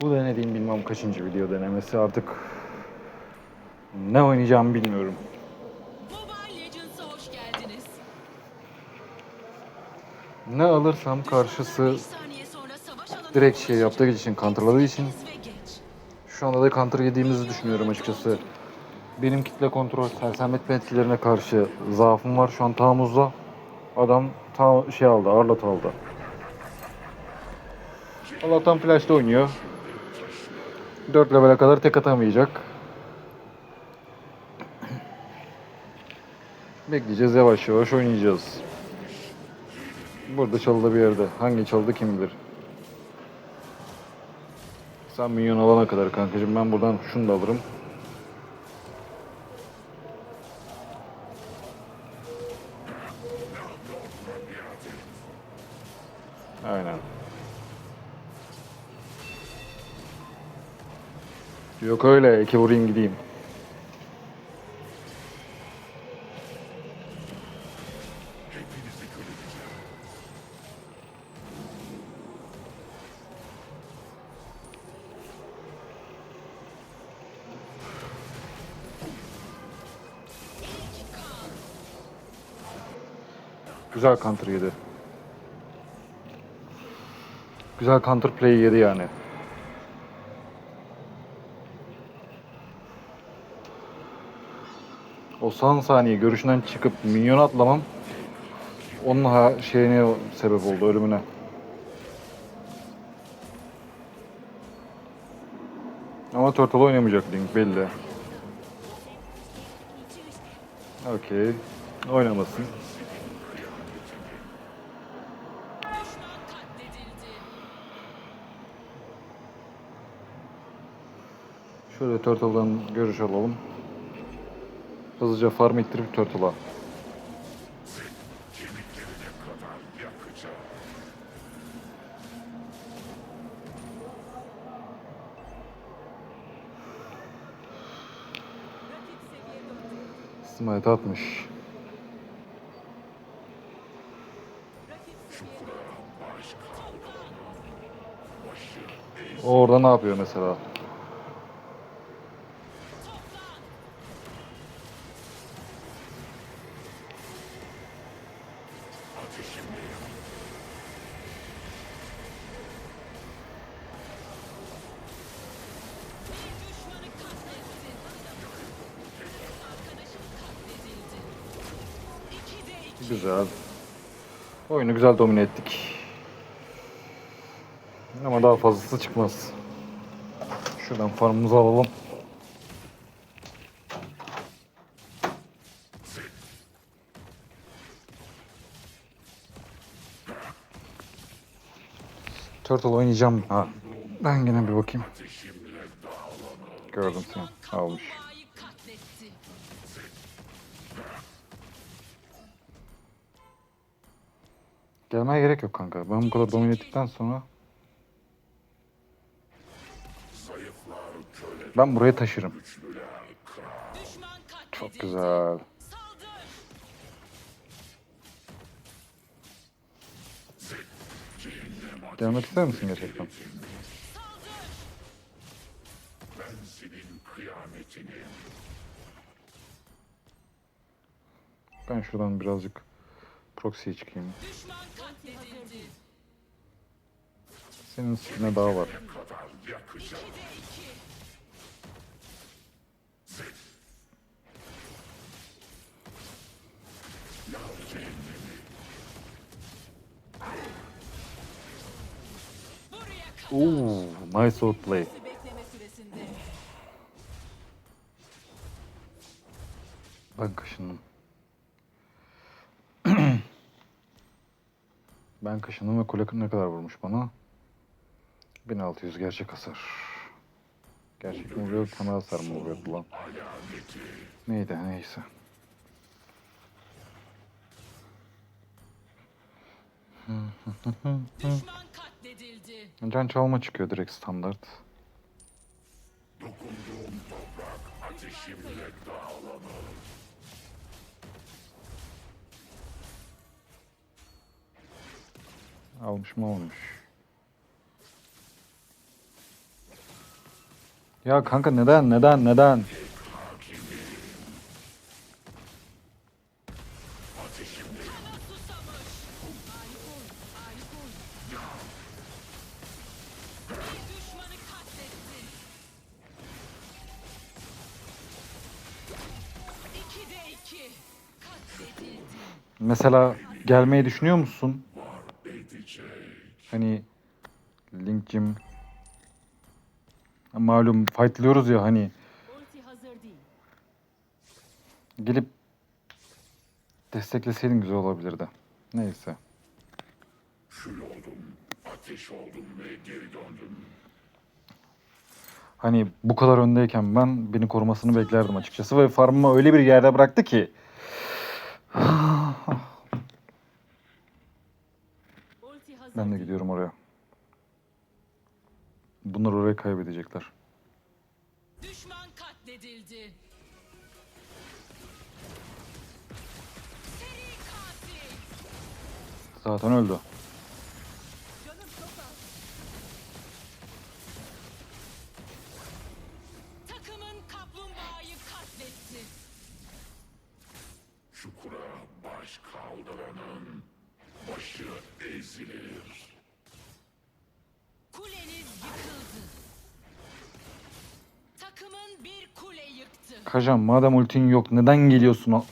Bu denediğim bilmem kaçıncı video denemesi artık ne oynayacağımı bilmiyorum. Ne alırsam karşısı 5 saniye sonra savaş alanına direkt şey yaptığı için, counterladığı için şu anda da counter yediğimizi düşünüyorum açıkçası. Benim kitle kontrol, sersemletme etkilerine karşı zaafım var şu an tahammuzda. Adam ta şey aldı, Arlat aldı. Allah'tan flash'ta oynuyor. 4 level'e kadar tek atamayacak. Bekleyeceğiz yavaş yavaş oynayacağız. Burada çalıda bir yerde. Hangi çaldı kim bilir. Sen minyon alana kadar kankacığım ben buradan şunu da alırım. Yok öyle iki vurayım gideyim. Güzel counter yedi. Güzel counter play yedi yani. O son saniye görüşünden çıkıp minyon atlamam onun ha şeyine sebep oldu ölümüne. Ama Turtle oynamayacak Link belli. Okey. Oynamasın. Şöyle Turtle'dan görüş alalım. Hızlıca farm ettirip Turtle'a. Smite atmış. Orada ne yapıyor mesela? Güzel. Oyunu güzel domine ettik. Ama daha fazlası çıkmaz. Şuradan farmımızı alalım. Turtle oynayacağım. Ha. Ben yine bir bakayım. Gördüm seni. Almış. Gelmeye gerek yok kanka. Ben bu kadar domine ettikten sonra ben buraya taşırım. Çok güzel. Gelmek ister misin gerçekten? Ben şuradan birazcık proxy'ye çıkayım. Senin skine daha var. Ooh, nice outplay. Ben kaşındım. ben kaşındım ve kule ne kadar vurmuş bana? 1600 gerçek hasar. Gerçek mi vuruyor, temel hasar mı vuruyordu lan? Neydi, neyse. Can çalma çıkıyor direkt standart. Dokunduğum. Almış mı olmuş. Ya kanka neden neden neden? Mesela gelmeyi düşünüyor musun? Hani Link'cim malum fightlıyoruz ya hani gelip destekleseydin güzel olabilirdi. Neyse. Hani bu kadar öndeyken ben beni korumasını beklerdim açıkçası ve farmımı öyle bir yerde bıraktı ki Ulti hazır ben de gidiyorum oraya. Bunlar orayı kaybedecekler. Düşman katledildi. Seri katil. Zaten öldü. Canım çok az. Takımın kaplumbağayı katletti. Çukura baş kaldıranın başı ezilir. Kajan madem ultin yok neden geliyorsun? o-.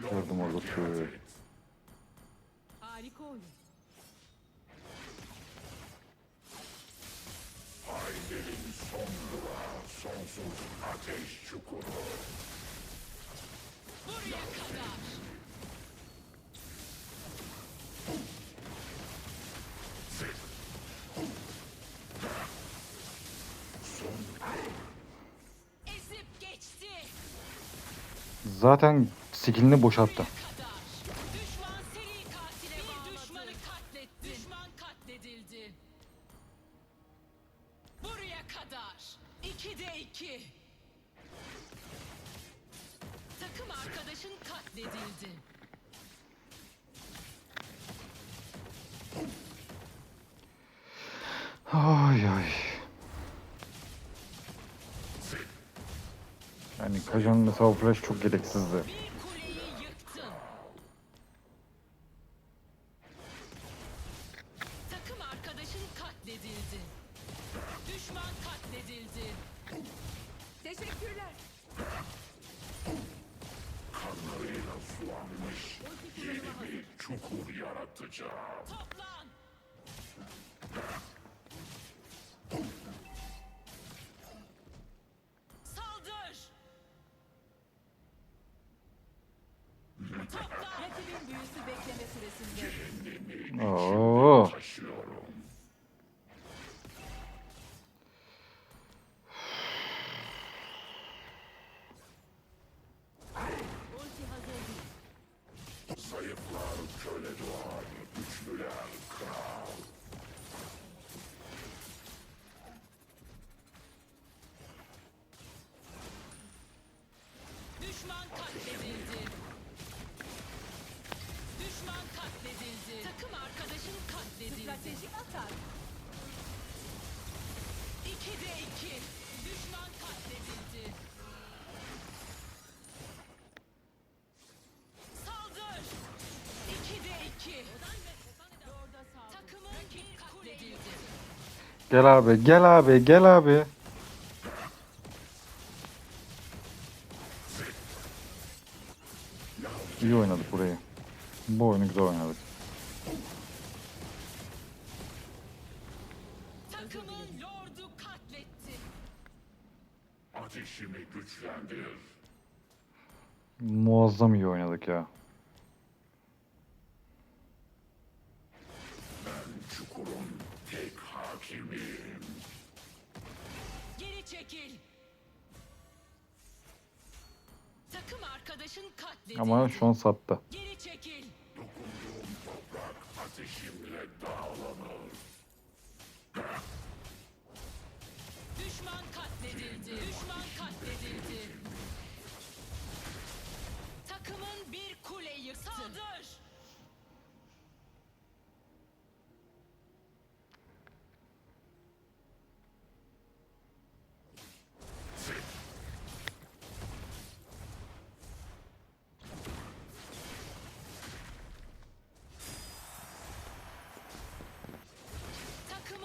Gördüm orada tüy. Takım arkadaşın katledildi. Ay ay. Yani Kajan'ın mesela o flash çok gereksizdi. Takım arkadaşın katledildi. Düşman katledildi. Teşekkürler. Kanlarıyla sulanmış yeni bir çukur yaratacağım. Toplan. Oo. Zayıflar köle doğar, güçlüler Gel abi, gel abi, gel abi. İyi oynadık burayı. Bu oyunu güzel oynadık. Takımın lordu katletti. Ateşimi güçlendir. Muazzam iyi oynadık ya. Ben çukurun tek hakimiyim. Geri çekil. Takım Takım arkadaşın katledildi. Ama şu an sattı. Geri çekil. Dokunduğum toprak ateşimle dağlanır. Düşman katledildi. Düşman katledildi. Takımın bir kule yıktı. Saldır.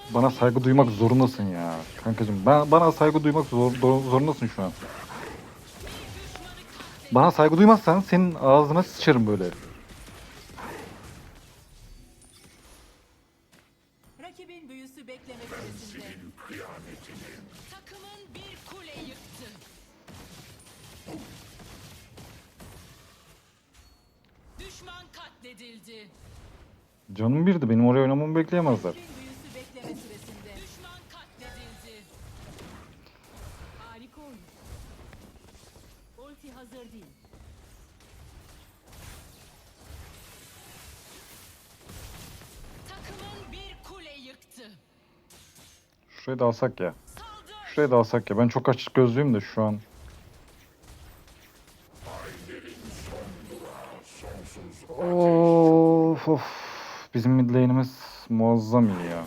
Bana saygı duymak zorundasın ya. Kankacığım ben, bana saygı duymak zor, zor- zorundasın şu an. Bana saygı duymazsan senin ağzına sıçarım böyle. Rakibin büyüsü bekleme süresinde. Senin kıyametini Takımın bir kule yıktı. Düşman katledildi. Canım birdi benim oraya oynamamı bekleyemezler. Hazır değil. Takımın bir kule yıktı. Şurayı da alsak ya. Şurayı da alsak ya. Ben çok açık gözlüyüm de şu an. Of of. Bizim mid lane'imiz muazzam iyi ya.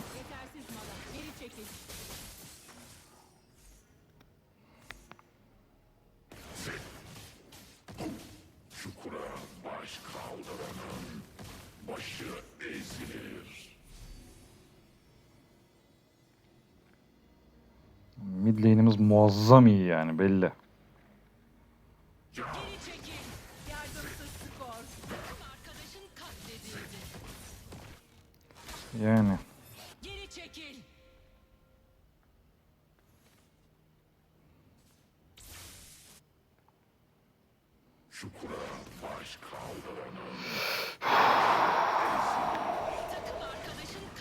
Muazzam iyi yani belli. Yani.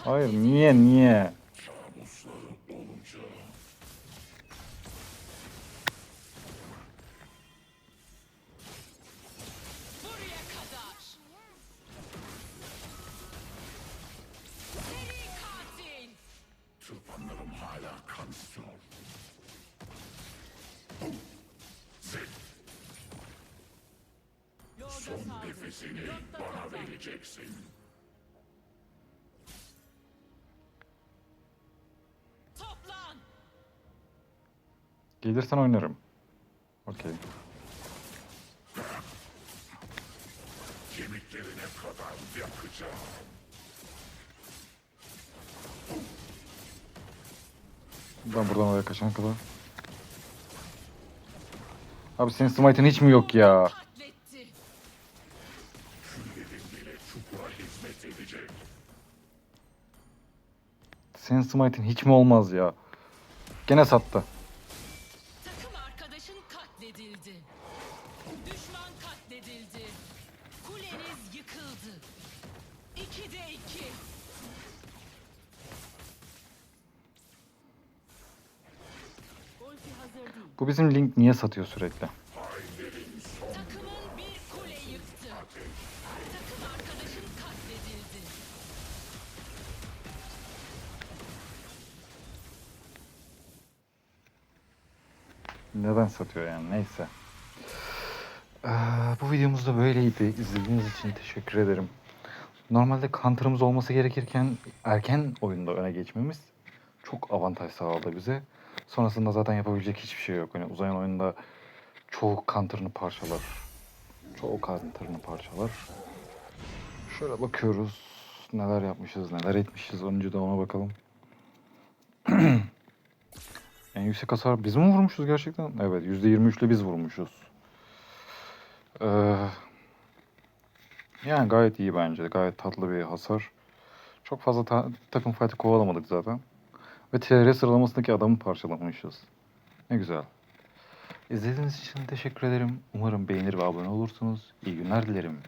Hayır niye niye? Nefesini bana toplan. vereceksin. Toplan. Gelirsen oynarım. Okey. Kemiklerine kadar yakacağım. Ben buradan oraya kaçana kadar. Abi senin smite'ın hiç mi yok ya? Edecek. Senin smite'ın hiç mi olmaz ya? Gene sattı. Takım arkadaşın katledildi. Düşman katledildi. Kuleniz yıkıldı. İki de iki. Ulti hazır değil. Bu bizim link niye satıyor sürekli? Neden satıyor yani neyse. Ee, bu videomuz da böyleydi. İzlediğiniz için teşekkür ederim. Normalde counter'ımız olması gerekirken erken oyunda öne geçmemiz çok avantaj sağladı bize. Sonrasında zaten yapabilecek hiçbir şey yok. Hani uzayan oyunda çoğu counter'ını parçalar. Çoğu counter'ını parçalar. Şöyle bakıyoruz. Neler yapmışız, neler etmişiz. Önce de ona bakalım. En yüksek hasar biz mi vurmuşuz gerçekten? Evet %23 ile biz vurmuşuz. Ee, yani gayet iyi bence. Gayet tatlı bir hasar. Çok fazla ta- takım fight'ı kovalamadık zaten. Ve TR sıralamasındaki adamı parçalamışız. Ne güzel. İzlediğiniz için teşekkür ederim. Umarım beğenir ve abone olursunuz. İyi günler dilerim.